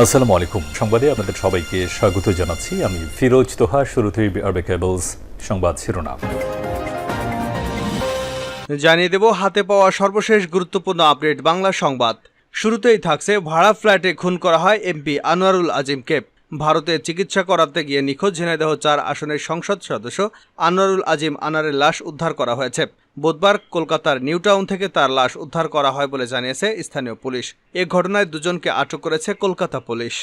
আসসালামু আলাইকুম। সংবাদে আপনাদের সবাইকে স্বাগত জানাচ্ছি। আমি ফিরোজ তোহা, শুরুতেই আরবে কেবলস সংবাদ শিরোনাম। জানিয়ে দেব, হাতে পাওয়া সর্বশেষ গুরুত্বপূর্ণ আপডেট বাংলা সংবাদ। শুরুতেই থাকছে ভাড়া ফ্ল্যাটে খুন করা হয় এমপি আনোয়ারুল আজিমকে। ভারতে চিকিৎসা করাতে গিয়ে নিখোঁজ ঝিনাইদহ চার আসনের সংসদ সদস্য আনোয়ারুল আজিম আনারের লাশ উদ্ধার করা হয়েছে। বুধবার কলকাতার নিউটাউন থেকে তার লাশ উদ্ধার করা হয় বলে জানিয়েছে স্থানীয় পুলিশ। এ ঘটনায় দুজনকে আটক করেছে কলকাতা পুলিশ।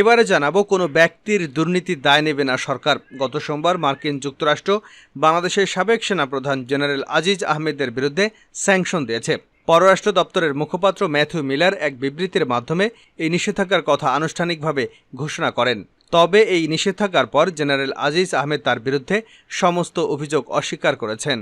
এবারে জানাব, কোনো ব্যক্তির দুর্নীতির দায় নেবে না সরকার। গত সোমবার মার্কিন যুক্তরাষ্ট্র বাংলাদেশের সাবেক সেনাপ্রধান জেনারেল আজিজ আহমেদের বিরুদ্ধে স্যাংশন দিয়েছে। পররাষ্ট্র দপ্তরের মুখপাত্র ম্যাথিউ মিলার এক বিবৃতির মাধ্যমে এই নিষেধাজ্ঞার কথা আনুষ্ঠানিকভাবে ঘোষণা করেন। তবে এই নিষেধাজ্ঞার পর জেনারেল আজিজ আহমেদ তার বিরুদ্ধে সমস্ত অভিযোগ অস্বীকার করেছেন।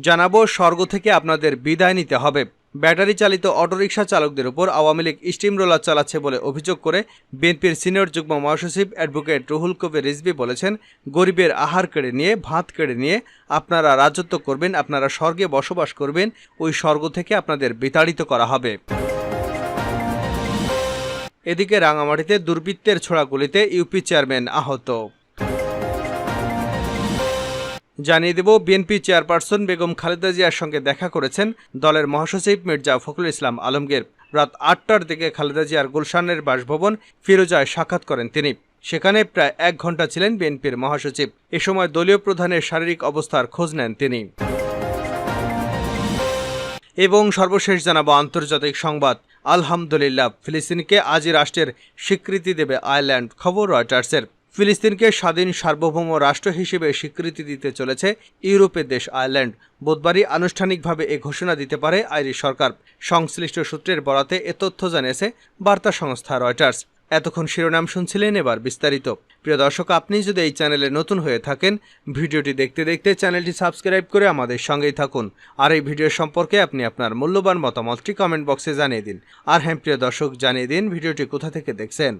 জানাব, স্বর্গ থেকে আপনাদের বিদায় নিতে হবে। ব্যাটারি চালিত অটোরিকশা চালকদের উপর আওয়ামী লীগ স্টিম রোলার চালাচ্ছে বলে অভিযোগ করে বিএনপির সিনিয়র যুগ্ম মহাসচিব অ্যাডভোকেট রুহুল কবির রিজভি বলেছেন, গরিবের আহার কেড়ে নিয়ে, ভাত কেড়ে নিয়ে আপনারা রাজত্ব করবেন, আপনারা স্বর্গে বসবাস করবেন, ওই স্বর্গ থেকে আপনাদের বিতাড়িত করা হবে। এদিকে রাঙামাটিতে দুর্বৃত্তের ছোড়া গুলিতে ইউপি চেয়ারম্যান আহত। জানিয়ে দেব, বিএনপি চেয়ারপারসন বেগম খালেদা জিয়ার সঙ্গে দেখা করেছেন দলের মহাসচিব মির্জা ফখরুল ইসলাম আলমগীর। রাত আটটার দিকে খালেদা জিয়ার গুলশানের বাসভবন ফিরোজায় সাক্ষাৎ করেন তিনি। সেখানে প্রায় এক ঘণ্টা ছিলেন বিএনপির মহাসচিব। এ সময় দলীয় প্রধানের শারীরিক অবস্থার খোঁজ নেন তিনি। এবং সর্বশেষ জানাব আন্তর্জাতিক সংবাদ। আলহামদুলিল্লাহ, ফিলিস্তিনকে আজই রাষ্ট্রের স্বীকৃতি দেবে আয়ারল্যান্ড, খবর রয়টার্সের। ফিলিস্তিনকে স্বাধীন সার্বভৌম রাষ্ট্র হিসেবে স্বীকৃতি দিতে চলেছে ইউরোপের দেশ আয়ারল্যান্ড। বুধবারই আনুষ্ঠানিকভাবে এ ঘোষণা দিতে পারে আইরিশ সরকার। সংশ্লিষ্ট সূত্রের বরাতে এ তথ্য জানিয়েছে বার্তা সংস্থা রয়টার্স। এতক্ষণ শিরোনাম শুনছিলেন এবার বিস্তারিত। প্রিয় দর্শক, আপনি যদি এই চ্যানেলে নতুন হয়ে থাকেন, ভিডিওটি দেখতে দেখতে চ্যানেলটি সাবস্ক্রাইব করে আমাদের সঙ্গেই থাকুন। আর এই ভিডিও সম্পর্কে আপনি আপনার মূল্যবান মতামতটি কমেন্ট বক্সে জানিয়ে দিন। আর হ্যাঁ প্রিয় দর্শক, জানিয়ে দিন ভিডিওটি কোথা থেকে দেখছেন।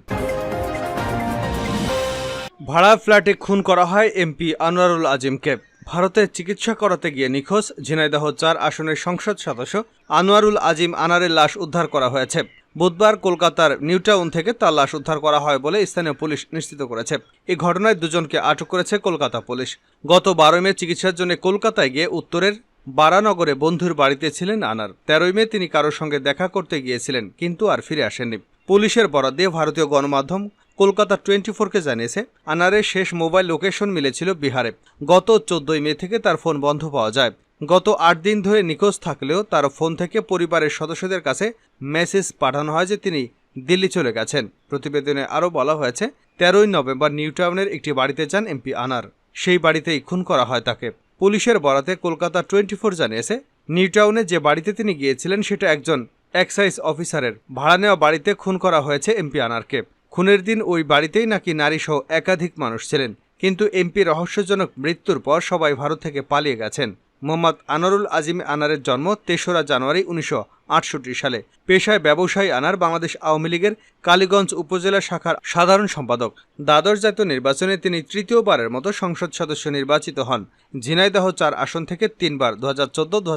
ভাড়া ফ্ল্যাটে খুন করা হয় এমপি আনোয়ারুল আজিমকে। ভারতে চিকিৎসা করাতে গিয়ে নিখোঁজ ঝিনাইদহ চার আসনের সংসদ সদস্য আনোয়ারুল আজিম আনারের লাশ উদ্ধার করা হয়েছে। বুধবার কলকাতার নিউটাউন থেকে তার লাশ উদ্ধার করা হয় বলে স্থানীয় পুলিশ নিশ্চিত করেছে। এই ঘটনায় দুজনকে আটক করেছে কলকাতা পুলিশ। গত বারো মে চিকিৎসার জন্য কলকাতায় গিয়ে উত্তরের বারানগরে বন্ধুর বাড়িতে ছিলেন আনার। তেরোই মে তিনি কারোর সঙ্গে দেখা করতে গিয়েছিলেন, কিন্তু আর ফিরে আসেননি। পুলিশের বরাদ দিয়ে ভারতীয় গণমাধ্যম কলকাতা টোয়েন্টি ফোরকে জানিয়েছে, আনারের শেষ মোবাইল লোকেশন মিলেছিল বিহারে। গত চোদ্দই মে থেকে তার ফোন বন্ধ পাওয়া যায়। গত আট দিন ধরে নিখোঁজ থাকলেও তার ফোন থেকে পরিবারের সদস্যদের কাছে মেসেজ পাঠানো হয় যে তিনি দিল্লি চলে গেছেন। প্রতিবেদনে আরও বলা হয়েছে, তেরোই নভেম্বর নিউটাউনের একটি বাড়িতে যান এমপি আনার। সেই বাড়িতেই খুন করা হয় তাকে। পুলিশের বরাতে কলকাতা টোয়েন্টি ফোর জানিয়েছে নিউটাউনে যে বাড়িতে তিনি গিয়েছিলেন সেটা একজন এক্সাইজ অফিসারের। ভাড়া নেওয়া বাড়িতে খুন করা হয়েছে এমপি আনারকে। খুনের দিন ওই বাড়িতেই নাকি নারীসহ একাধিক মানুষ ছিলেন। কিন্তু এমপি রহস্যজনক মৃত্যুর পর সবাই ভারত থেকে পালিয়ে গেছেন। মোহাম্মদ আনারুল আজিম আনারের জন্ম তেসরা জানুয়ারি উনিশশো আটষট্টি সালে। পেশায় ব্যবসায়ী আনার বাংলাদেশ আওয়ামী লীগের কালীগঞ্জ উপজেলা শাখার সাধারণ সম্পাদক। দ্বাদশ জাতীয় নির্বাচনে তিনি তৃতীয়বারের মতো সংসদ সদস্য নির্বাচিত হন। ঝিনাইদহ চার আসন থেকে তিনবার দু হাজার চোদ্দ দু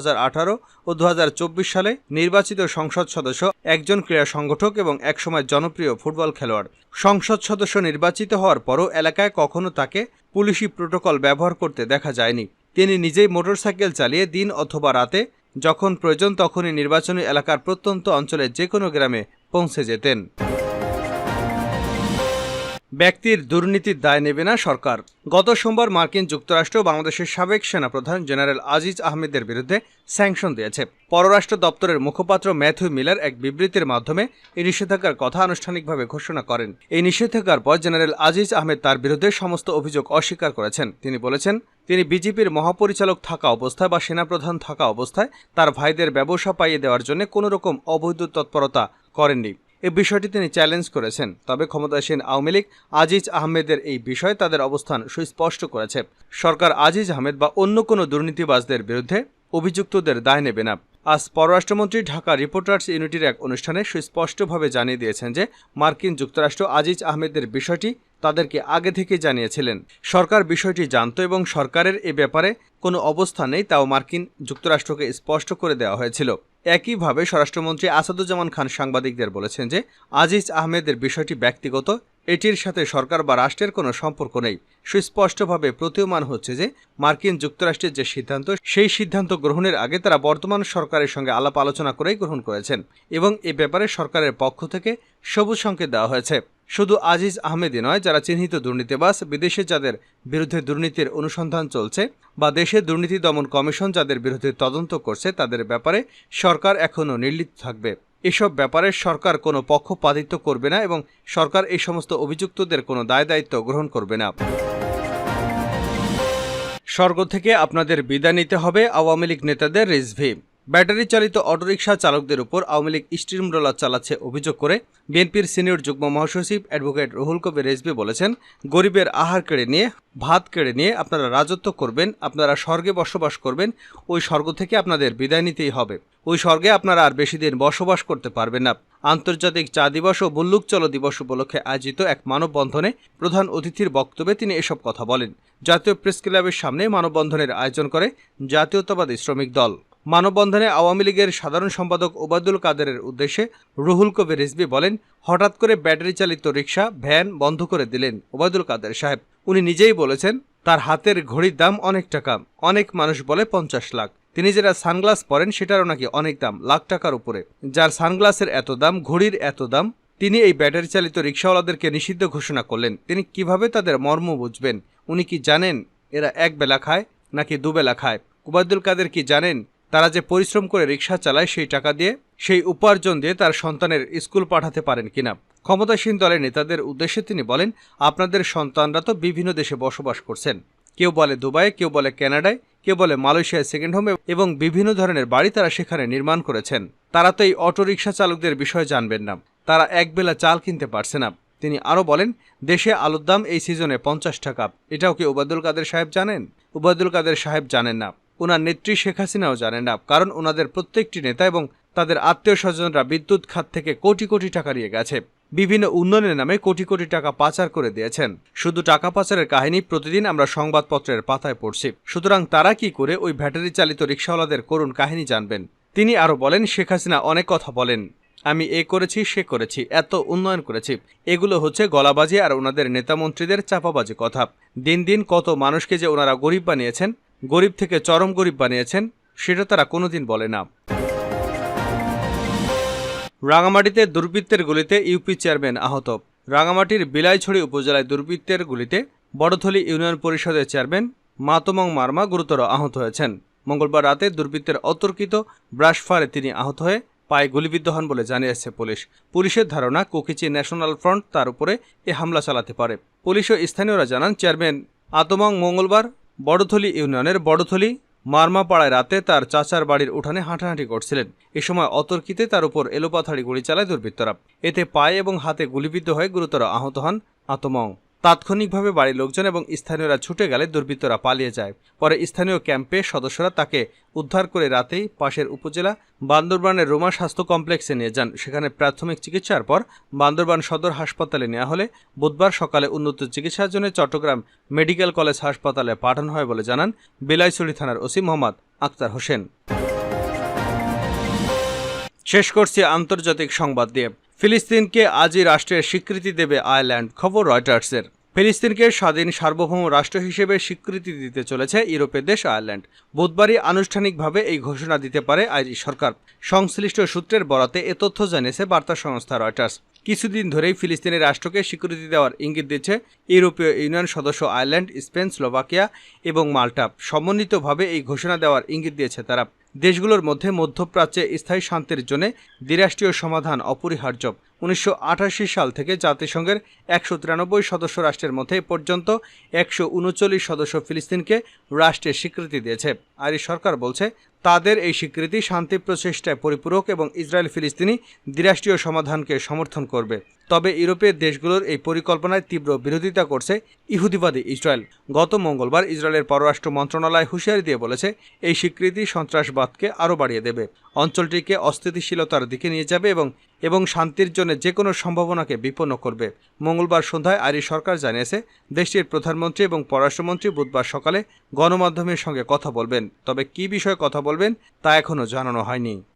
ও দু হাজার চব্বিশ সালে নির্বাচিত সংসদ সদস্য, একজন ক্রীড়া সংগঠক এবং একসময় জনপ্রিয় ফুটবল খেলোয়াড়। সংসদ সদস্য নির্বাচিত হওয়ার পরও এলাকায় কখনো তাকে পুলিশি প্রোটোকল ব্যবহার করতে দেখা যায়নি। তিনি নিজেই মোটরসাইকেল চালিয়ে দিন অথবা রাতে, যখন প্রয়োজন তখনই নির্বাচনী এলাকার প্রত্যন্ত অঞ্চলের যে কোনো গ্রামে পৌঁছে যেতেন। ব্যক্তির দুর্নীতির দায় নেবে না সরকার। গত সোমবার মার্কিন যুক্তরাষ্ট্র বাংলাদেশের সাবেক সেনাপ্রধান জেনারেল আজিজ আহমেদের বিরুদ্ধে স্যাংশন দিয়েছে। পররাষ্ট্র দপ্তরের মুখপাত্র ম্যাথিউ মিলার এক বিবৃতির মাধ্যমে এই নিষেধাজ্ঞার কথা আনুষ্ঠানিকভাবে ঘোষণা করেন। এই নিষেধাজ্ঞার পর জেনারেল আজিজ আহমেদ তার বিরুদ্ধে সমস্ত অভিযোগ অস্বীকার করেছেন। তিনি বলেছেন, তিনি বিজেপির মহাপরিচালক থাকা অবস্থায় বা সেনাপ্রধান থাকা অবস্থায় তার ভাইদের ব্যবসা পাইয়ে দেওয়ার জন্য কোনো রকম অবৈধ তৎপরতা করেননি। এ বিষয়টি তিনি চ্যালেঞ্জ করেছেন। তবে ক্ষমতাসীন আওয়ামী লীগ আজিজ আহমেদের এই বিষয়ে তাদের অবস্থান সুস্পষ্ট করেছে। সরকার আজিজ আহমেদ বা অন্য কোনো দুর্নীতিবাজদের বিরুদ্ধে অভিযুক্তদের দায় নেবে না। আজ পররাষ্ট্রমন্ত্রী ঢাকা রিপোর্টার্স ইউনিটির এক অনুষ্ঠানে সুস্পষ্টভাবে জানিয়ে দিয়েছেন যে, মার্কিন যুক্তরাষ্ট্র আজিজ আহমেদের বিষয়টি তাদেরকে আগে থেকে জানিয়েছিলেন। সরকার বিষয়টি জানত এবং সরকারের এ ব্যাপারে কোনো অবস্থা নেই তাও মার্কিন যুক্তরাষ্ট্রকে স্পষ্ট করে দেওয়া হয়েছিল। একইভাবে স্বরাষ্ট্রমন্ত্রী আসাদুজ্জামান খান সাংবাদিকদের বলেছেন যে, আজিজ আহমেদের বিষয়টি ব্যক্তিগত, এটির সাথে সরকার বা রাষ্ট্রের কোনো সম্পর্ক নেই। সুস্পষ্টভাবে প্রতীয়মান হচ্ছে যে, মার্কিন যুক্তরাষ্ট্রের যে সিদ্ধান্ত, সেই সিদ্ধান্ত গ্রহণের আগে তারা বর্তমান সরকারের সঙ্গে আলাপ আলোচনা করেই গ্রহণ করেছেন এবং এ ব্যাপারে সরকারের পক্ষ থেকে সবুজ সংকেত দেওয়া হয়েছে। শুধু আজিজ আহমেদই নয়, যারা চিহ্নিত দুর্নীতিবাস বিদেশে যাদের বিরুদ্ধে দুর্নীতির অনুসন্ধান চলছে বা দেশে দুর্নীতি দমন কমিশন যাদের বিরুদ্ধে তদন্ত করছে, তাদের ব্যাপারে সরকার এখনও নির্লিপ্ত থাকবে। এসব ব্যাপারে সরকার কোনো পক্ষপাতিত্ব করবে না এবং সরকার এই সমস্ত অভিযুক্তদের কোনো দায় দায়িত্ব গ্রহণ করবে না। স্বর্গ থেকে আপনাদের বিদায় নিতে হবে আওয়ামী লীগ নেতাদের রিজভি। ব্যাটারি চালিত অটোরিকশা চালকদের উপর আওয়ামী লীগ স্টিম রোলার চালাচ্ছে অভিযোগ করে বিএনপির সিনিয়র যুগ্ম মহাসচিব অ্যাডভোকেট রুহুল কবির রেজভি বলেছেন, গরিবের আহার কেড়ে নিয়ে, ভাত কেড়ে নিয়ে আপনারা রাজত্ব করবেন, আপনারা স্বর্গে বসবাস করবেন, ওই স্বর্গ থেকে আপনাদের বিদায় নিতেই হবে। ওই স্বর্গে আপনারা আর বেশি দিন বসবাস করতে পারবেন না। আন্তর্জাতিক চা দিবস ও বুল্লুক চলো দিবস উপলক্ষে আয়োজিত এক মানববন্ধনে প্রধান অতিথির বক্তব্যে তিনি এসব কথা বলেন। জাতীয় প্রেস ক্লাবের সামনে মানববন্ধনের আয়োজন করে জাতীয়তাবাদী শ্রমিক দল। মানববন্ধনে আওয়ামী লীগের সাধারণ সম্পাদক ওবায়দুল কাদেরের উদ্দেশ্যে রুহুল কবির রিজভি বলেন, হঠাৎ করে ব্যাটারি চালিত রিক্সা ভ্যান বন্ধ করে দিলেন ওবায়দুল কাদের সাহেব। উনি নিজেই বলেছেন, তার হাতের ঘড়ির দাম অনেক টাকা, অনেক মানুষ বলে পঞ্চাশ লাখ। তিনি যেটা সানগ্লাস পরেন, সেটারও নাকি অনেক দাম, লাখ টাকার উপরে। যার সানগ্লাসের এত দাম, ঘড়ির এত দাম, তিনি এই ব্যাটারি চালিত রিক্সাওয়ালাদেরকে নিষিদ্ধ ঘোষণা করলেন। তিনি কীভাবে তাদের মর্ম বুঝবেন? উনি কি জানেন এরা এক বেলা খায় নাকি দুবেলা খায়? কুবায়দুল কাদের কি জানেন তারা যে পরিশ্রম করে রিক্সা চালায় সেই টাকা দিয়ে সেই উপার্জন দিয়ে তার সন্তানের স্কুল পাঠাতে পারেন কিনা। ক্ষমতাসীন দলের নেতাদের উদ্দেশ্যে তিনি বলেন, আপনাদের সন্তানরা তো বিভিন্ন দেশে বসবাস করছেন। কেউ বলে দুবাই, কেউ বলে কানাডায় কেউ বলে মালয়েশিয়ায় সেকেন্ড হোমে এবং বিভিন্ন ধরনের বাড়ি তারা সেখানে নির্মাণ করেছেন। তারা তো এই অটোরিকশা চালকদের বিষয়ে জানবেন না। তারা একবেলা চাল কিনতে পারছে না। তিনি আরও বলেন, দেশে আলুর দাম এই সিজনে পঞ্চাশ টাকা। এটাও কি ওবায়দুল কাদের সাহেব জানেন? ওবায়দুল কাদের সাহেব জানেন না। ওনার নেত্রী শেখ হাসিনাও জানেন না, কারণ ওনাদের প্রত্যেকটি নেতা এবং তাদের আত্মীয় স্বজনরা বিদ্যুৎ খাত থেকে কোটি কোটি টাকা নিয়ে গেছে। বিভিন্ন উন্নয়নের নামে কোটি কোটি টাকা পাচার করে দিয়েছেন। শুধু টাকা পাচারের কাহিনী প্রতিদিন আমরা সংবাদপত্রের পাতায় পড়ছি। সুতরাং তারা কি করে ওই ব্যাটারি চালিত রিক্সাওয়ালাদের করুণ কাহিনী জানবেন? তিনি আরও বলেন, শেখ হাসিনা অনেক কথা বলেন। আমি এ করেছি, সে করেছি, এত উন্নয়ন করেছি। এগুলো হচ্ছে গলাবাজি আর ওনাদের নেতামন্ত্রীদের চাপাবাজি কথা। দিন দিন কত মানুষকে যে ওনারা গরিব বানিয়েছেন গরিব থেকে চরম গরিব বানিয়েছেন, সেটা তারা কোনোদিন বলে না। রাঙামাটিতে দুর্বৃত্তের গুলিতে ইউপি চেয়ারম্যান আহত। রাঙামাটির বিলাইছড়ি উপজেলায় দুর্বৃত্তের গুলিতে বড়থলি ইউনিয়ন পরিষদের চেয়ারম্যান মাতমং মার্মা গুরুতর আহত হয়েছেন। মঙ্গলবার রাতে দুর্বৃত্তের অতর্কিত ব্রাশফারে তিনি আহত হয়ে পায়ে গুলিবিদ্ধ হন বলে জানিয়েছে পুলিশ। পুলিশের ধারণা, কুকিচি ন্যাশনাল ফ্রন্ট তার উপরে এ হামলা চালাতে পারে। পুলিশ ও স্থানীয়রা জানান, চেয়ারম্যান আতমং মঙ্গলবার বড়থলি ইউনিয়নের বড়থলি মারমাপাড়ায় রাতে তার চাচার বাড়ির উঠানে হাঁটাহাঁটি করছিলেন। এ সময় অতর্কিতে তার উপর এলোপাথাড়ি গুলি চালায় দুর্বৃত্তরা। এতে পায়ে এবং হাতে গুলিবিদ্ধ হয়ে গুরুতর আহত হন আতমং। তাৎক্ষণিকভাবে বাড়ির লোকজন এবং স্থানীয়রা ছুটে গেলে দুর্বৃত্তরা পালিয়ে যায়। পরে স্থানীয় ক্যাম্পে সদস্যরা তাকে উদ্ধার করে রাতেই পাশের উপজেলা বান্দরবানের রোমা স্বাস্থ্য কমপ্লেক্সে নিয়ে যান। সেখানে প্রাথমিক চিকিৎসার পর বান্দরবান সদর হাসপাতালে নেওয়া হলে বুধবার সকালে উন্নত চিকিৎসার জন্য চট্টগ্রাম মেডিকেল কলেজ হাসপাতালে পাঠানো হয় বলে জানান বিলাইছড়ি থানার ওসি মোহাম্মদ আক্তার হোসেন। শেষ করছি আন্তর্জাতিক সংবাদ দিয়ে। ফিলিস্তিনকে আজই রাষ্ট্রের স্বীকৃতি দেবে আয়ারল্যান্ড, খবর রয়টার্সের। ফিলিস্তিনকে স্বাধীন সার্বভৌম রাষ্ট্র হিসেবে স্বীকৃতি দিতে চলেছে ইউরোপের দেশ আয়ারল্যান্ড। বুধবারই আনুষ্ঠানিকভাবে এই ঘোষণা দিতে পারে আইরিশ সরকার। সংশ্লিষ্ট সূত্রের বরাতে এ তথ্য জানিয়েছে বার্তা সংস্থা রয়টার্স। কিছুদিন ধরেই ফিলিস্তিনের রাষ্ট্রকে স্বীকৃতি দেওয়ার ইঙ্গিত দিচ্ছে ইউরোপীয় ইউনিয়ন সদস্য আয়ারল্যান্ড, স্পেন, স্লোভাকিয়া এবং মাল্টা। সমন্বিতভাবে এই ঘোষণা দেওয়ার ইঙ্গিত দিয়েছে তারা। দেশগুলোর মধ্যে মধ্যপ্রাচ্যে স্থায়ী শান্তির জন্য দ্বিরাষ্ট্রীয় সমাধান অপরিহার্য। উনিশশো আঠাশি সাল থেকে জাতিসংঘের একশো তিরানব্বই সদস্য রাষ্ট্রের মধ্যে পর্যন্ত একশো উনচল্লিশ সদস্য ফিলিস্তিনকে রাষ্ট্রের স্বীকৃতি দিয়েছে। আইরিশ সরকার বলছে, তাদের এই স্বীকৃতি শান্তি প্রচেষ্টায় পরিপূরক এবং ইসরায়েল ফিলিস্তিনি দ্বিরাষ্ট্রীয় সমাধানকে সমর্থন করবে। তবে ইউরোপের দেশগুলোর এই পরিকল্পনায় তীব্র বিরোধিতা করছে ইহুদিবাদী ইসরায়েল। গত মঙ্গলবার ইসরায়েলের পররাষ্ট্র মন্ত্রণালয় হুঁশিয়ারি দিয়ে বলেছে, এই স্বীকৃতি সন্ত্রাসবাদকে আরও বাড়িয়ে দেবে। অঞ্চলটিকে অস্থিতিশীলতার দিকে নিয়ে যাবে এবং এবং শান্তির জন্য যে কোনো সম্ভাবনাকে বিপন্ন করবে। মঙ্গলবার সন্ধ্যায় আইরিশ সরকার জানিয়েছে, দেশটির প্রধানমন্ত্রী এবং পররাষ্ট্রমন্ত্রী বুধবার সকালে গণমাধ্যমের সঙ্গে কথা বলবেন। তবে কি বিষয়ে কথা বলবেন তা এখনও জানানো হয়নি।